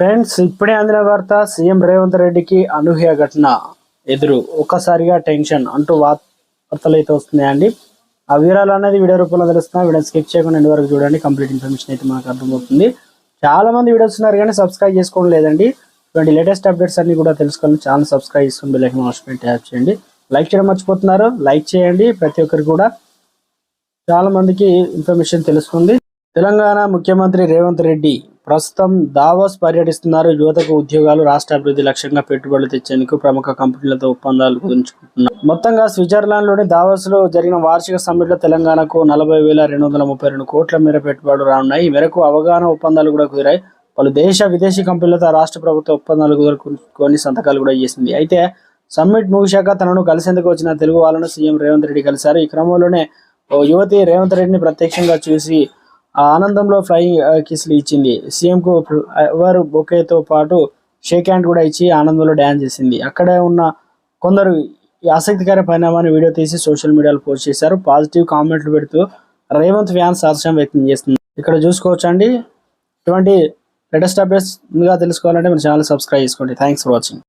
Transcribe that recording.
Friends ఇప్పుడే అందిన వార్త సీఎం రేవంత్ రెడ్డికి అనూహ్య ఘటన. ఎదురు ఒక్కసారిగా టెన్షన్ అంటూ వార్తలు అయితే వస్తున్నాయండి. ఆ వివరాలు అనేది వీడియో రూపంలో తెలుస్తున్నా వీడియో స్కిప్ చేయకుండా ఎండ్ వరకు చూడండి. కంప్లీట్ ఇన్ఫర్మేషన్ అయితే మనకు అర్థమవుతుంది. చాలా మంది వీడియోస్ ఉన్నారు కానీ సబ్స్క్రైబ్ చేసుకోవడం లేదండి. ఇటువంటి లేటెస్ట్ అప్డేట్స్ అన్ని కూడా తెలుసుకోవాలి ఛానల్ సబ్స్క్రైబ్ చేసుకుని బిల్లకి ఐకాన్ ట్యాప్ చేయండి. లైక్ చేయడం మర్చిపోతున్నారు. లైక్ చేయండి ప్రతి ఒక్కరు కూడా. చాలా మందికి ఇన్ఫర్మేషన్ తెలుస్తుంది. తెలంగాణ ముఖ్యమంత్రి రేవంత్ రెడ్డి ప్రస్తుతం దావోస్ పర్యటిస్తున్నారు. యువతకు ఉద్యోగాలు రాష్ట్ర అభివృద్ధి లక్ష్యంగా పెట్టుబడులు తెచ్చేందుకు ప్రముఖ కంపెనీలతో ఒప్పందాలు కుదుర్చుకుంటున్నారు మొత్తంగా స్విట్జర్లాండ్లోని దావోస్లో జరిగిన వార్షిక సమ్మిట్లో తెలంగాణకు నలభై వేల రెండు వందల ముప్పై రెండు కోట్ల మేర పెట్టుబడులు రానున్నాయి. ఈ మేరకు అవగాహన ఒప్పందాలు కూడా కుదిరాయి. పలు దేశ విదేశీ కంపెనీలతో రాష్ట్ర ప్రభుత్వ ఒప్పందాలు కుదుర్చుకొని సంతకాలు కూడా చేసింది. అయితే సమ్మిట్ ముగిశాక తనను కలిసేందుకు వచ్చిన తెలుగు వాళ్ళను సీఎం రేవంత్ రెడ్డి కలిశారు. ఈ క్రమంలోనే ఓ యువతి రేవంత్ రెడ్డిని ప్రత్యక్షంగా చూసి ఆనందంలో ఫ్లయింగ్ కిస్లు ఇచ్చింది. సీఎం కు ఎవరు బొకేతో పాటు షేక్ హ్యాండ్ కూడా ఇచ్చి ఆనందంలో డ్యాన్స్ చేసింది. అక్కడే ఉన్న కొందరు ఈ ఆసక్తికర పరిణామాన్ని వీడియో తీసి సోషల్ మీడియాలో పోస్ట్ చేశారు. పాజిటివ్ కామెంట్లు పెడుతూ రేవంత్ ఫ్యాన్స్ హర్షం వ్యక్తం చేస్తుంది ఇక్కడ చూసుకోవచ్చండి. ఇటువంటి లేటెస్ట్ అప్డేట్స్ ముందుగా తెలుసుకోవాలంటే మన ఛానల్ సబ్స్క్రైబ్ చేసుకోండి. Thanks for watching